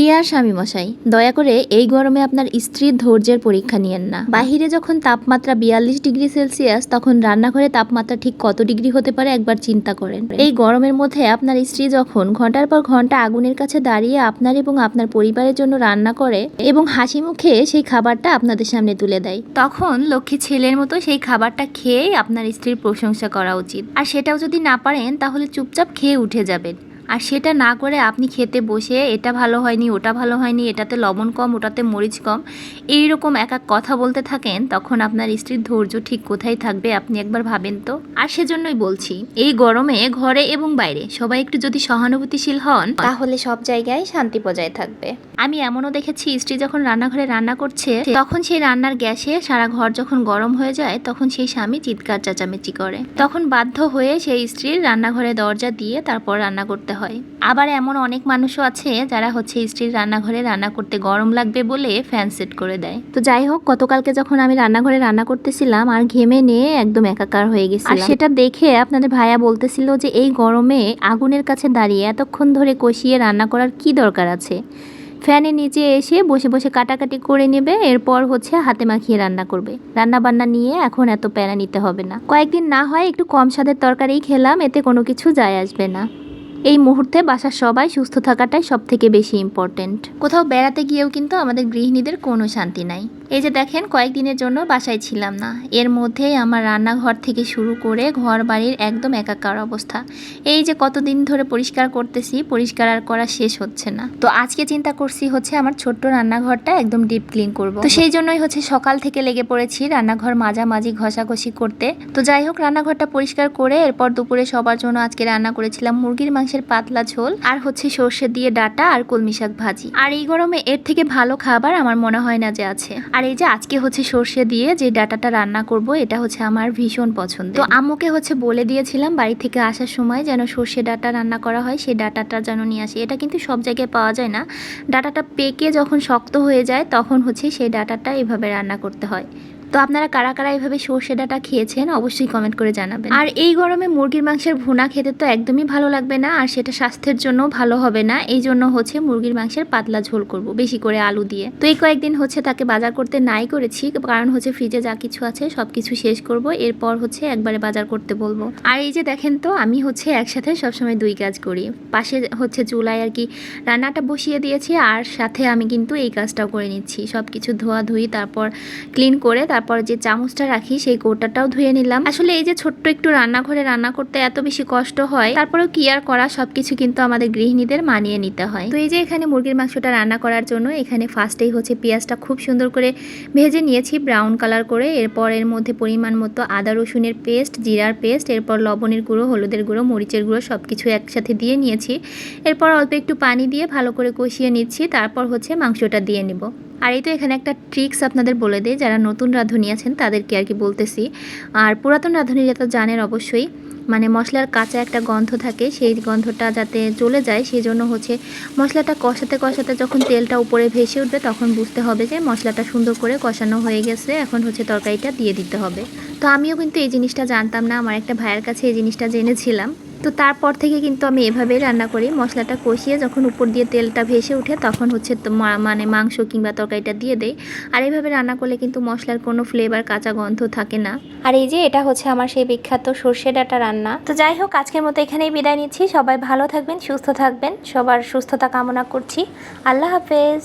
Deer স্বামী মশাই দয়া করে এই গরমে আপনার স্ত্রীর ধৈর্যের পরীক্ষা নিয়েন না। বাহিরে যখন তাপমাত্রা বিয়াল্লিশ ডিগ্রি সেলসিয়াস, তখন রান্নাঘরে তাপমাত্রা ঠিক কত ডিগ্রি হতে পারে একবার চিন্তা করেন। এই গরমের মধ্যে আপনার স্ত্রী যখন ঘণ্টার পর ঘণ্টা আগুনের কাছে দাঁড়িয়ে আপনার এবং আপনার পরিবারের জন্য রান্না করে এবং হাসি মুখে সেই খাবারটা আপনাদের সামনে তুলে দেয়, তখন লক্ষ্মী ছেলের মতো সেই খাবারটা খেয়েই আপনার স্ত্রীর প্রশংসা করা উচিত। আর সেটাও যদি না পারেন, তাহলে চুপচাপ খেয়ে উঠে যাবেন। আর সেটা না করে আপনি খেতে বসে এটা ভালো হয়নি, ওটা ভালো হয়নি, এটাতে লবণ কম, ওটাতে মরিচ কম এই রকম এক এক কথা বলতে থাকেন, তখন আপনার স্ত্রীর ধৈর্য ঠিক কোথায় থাকবে আপনি একবার ভাবেন তো। আর সেজন্যই বলছি, এই গরমে ঘরে এবং বাইরে সবাই একটু যদি সহানুভূতিশীল হন, তাহলে সব জায়গায় শান্তি বজায় থাকবে। আমি এমনও দেখেছি, স্ত্রী যখন রান্নাঘরে রান্না করছে, তখন সেই রান্নার গ্যাসে সারা ঘর যখন গরম হয়ে যায়, তখন সেই স্বামী চিৎকার, চেঁচামেচি করে। তখন বাধ্য হয়ে সেই স্ত্রীর রান্নাঘরে দরজা দিয়ে তারপর রান্না করতে হয়। আবার এমন অনেক মানুষও আছে যারা হচ্ছে স্ত্রীর রান্নাঘরে রান্না করতে গরম লাগবে বলে ফ্যান সেট করে দেয়। তো যাই হোক, গতকালকে যখন আমি রান্নাঘরে রান্না করতেছিলাম, আর ঘেমে নিয়ে একদম একাকার হয়ে গেছে আর সেটা দেখে আপনাদের ভাইয়া বলতেছিল যে এই গরমে আগুনের কাছে দাঁড়িয়ে এতক্ষণ ধরে কষিয়ে রান্না করার কি দরকার আছে? ফ্যানের নিচে এসে বসে বসে কাটাকাটি করে নেবে, এরপর হচ্ছে হাতে মাখিয়ে রান্না করবে। রান্না বান্না নিয়ে এখন এত প্যারা নিতে হবে না। কয়েকদিন না হয় একটু কম স্বাদের তরকারি খেলাম, এতে কোনো কিছু যায় আসবে না। এই মুহূর্তে বাসার সবাই সুস্থ থাকাটাই সব থেকে বেশি ইম্পর্টেন্ট কোথাও বেড়াতে গিয়েও কিন্তু আমাদের গৃহিণীদের কোনো শান্তি নাই। এই যে দেখেন, কয়েকদিনের জন্য বাসায় ছিলাম না। এর মধ্যেই আমার রান্নাঘর থেকে শুরু করে ঘর বাড়ির একদম একাকার অবস্থা। এই যে কতদিন ধরে পরিষ্কার করতেছি, পরিষ্কার আর করা শেষ হচ্ছে না। তো আজকে চিন্তা করছি হচ্ছে আমার ছোট্ট রান্নাঘরটা একদম ডিপ ক্লিন করব। তো সেই জন্যই হচ্ছে সকাল থেকে লেগে পড়েছি রান্নাঘর মাঝামাঝি ঘষাঘষি করতে। তো যাই হোক, রান্নাঘরটা পরিষ্কার করে এরপর দুপুরে সবার জন্য আজকে রান্না করেছিলাম মুরগির মাংসের পাতলা ঝোল, আর হচ্ছে সর্ষে দিয়ে ডাটা আর কলমি শাক ভাজি। আর এই গরমে এর থেকে ভালো খাবার আমার মনে হয় না যে আছে। আর এই যে আজকে হচ্ছে সর্ষে দিয়ে যে ডাটাটা রান্না করব, এটা হচ্ছে আমার ভীষণ পছন্দ তো আম্মুকে হচ্ছে বলে দিয়েছিলাম বাড়ি থেকে আসার সময় যেন সর্ষে ডাটা রান্না করা হয় সেই ডাটাটা যেন নিয়ে আসে। এটা কিন্তু সব জায়গায় পাওয়া যায় না। ডাটাটা পেকে যখন শক্ত হয়ে যায়, তখন হচ্ছে সেই ডাটাটা এভাবে রান্না করতে হয়। তো আপনারা কারা কারা এভাবে সর্ষে ডাটা খেয়েছেন অবশ্যই কমেন্ট করে জানাবেন। আর এই গরমে মুরগির মাংসের ভুনা খেতে তো একদমই ভালো লাগবে না, আর সেটা স্বাস্থ্যের জন্য ভালো হবে না। এই জন্য হচ্ছে মুরগির মাংসের পাতলা ঝোল করব, বেশি করে আলু দিয়ে। তো এই কয়েকদিন হচ্ছে তাকে বাজার করতে নাই করেছি, কারণ হচ্ছে ফ্রিজে যা কিছু আছে সব কিছু শেষ করব, এরপর হচ্ছে একবারে বাজার করতে বলব। আর এই যে দেখেন তো, আমি হচ্ছে একসাথে সবসময় দুই কাজ করি। পাশে হচ্ছে চুলায় আর কি রান্নাটা বসিয়ে দিয়েছি, আর সাথে আমি কিন্তু এই কাজটাও করে নিচ্ছি। সব কিছু ধোয়া ধুই তারপর ক্লিন করে তারপর যে চামচটা রাখি, সেই কৌটাটাও ধুয়ে নিলাম। আসলে এই যে ছোট্ট একটু রান্নাঘরে রান্না করতে এত বেশি কষ্ট হয়, তারপরেও কি আর করা, সবকিছু কিন্তু আমাদের গৃহিণীদের মানিয়ে নিতে হয়। তো এই যে এখানে মুরগির মাংসটা রান্না করার জন্য, এখানে ফার্স্টেই হচ্ছে পেঁয়াজটা খুব সুন্দর করে ভেজে নিয়েছি, ব্রাউন কালার করে। এরপর এর মধ্যে পরিমাণ মতো আদা, রসুনের পেস্ট, জিরার পেস্ট, এরপর লবণের গুঁড়ো, হলুদের গুঁড়ো, মরিচের গুঁড়ো সব কিছু একসাথে দিয়ে নিয়েছি। এরপর অল্প একটু পানি দিয়ে ভালো করে কষিয়ে নিচ্ছি, তারপর হচ্ছে মাংসটা দিয়ে নিব। আর এই তো এখানে একটা ট্রিক্স আপনাদের বলে দিই, যারা নতুন রাঁধুনি আছেন তাদেরকে আর কি বলতেছি। আর পুরাতন রাঁধুনিরা তো জানেন অবশ্যই মানে মশলার কাঁচা একটা গন্ধ থাকে, সেই গন্ধটা যাতে চলে যায় সেই জন্য হচ্ছে মশলাটা কষাতে কষাতে যখন তেলটা উপরে ভেসে উঠবে, তখন বুঝতে হবে যে মশলাটা সুন্দর করে কষানো হয়ে গেছে, এখন হচ্ছে তরকারিটা দিয়ে দিতে হবে। তো আমিও কিন্তু এই জিনিসটা জানতাম না, আমার একটা ভাইয়ের কাছে এই জিনিসটা জেনেছিলাম। তো তারপর থেকে কিন্তু আমি এভাবেই রান্না করি। মশলাটা কষিয়ে যখন উপর দিয়ে তেলটা ভেসে উঠে তখন হচ্ছে মানে মাংস কিংবা তরকারিটা দিয়ে দেয় আর এইভাবে রান্না করলে কিন্তু মশলার কোনো ফ্লেভার কাঁচা গন্ধ থাকে না। আর এই যে এটা হচ্ছে আমার সেই বিখ্যাত সর্ষে ডাটা রান্না। তো যাই হোক, আজকের মতো এখানেই বিদায় নিচ্ছি। সবাই ভালো থাকবেন, সুস্থ থাকবেন। সবার সুস্থতা কামনা করছি। আল্লাহ হাফেজ।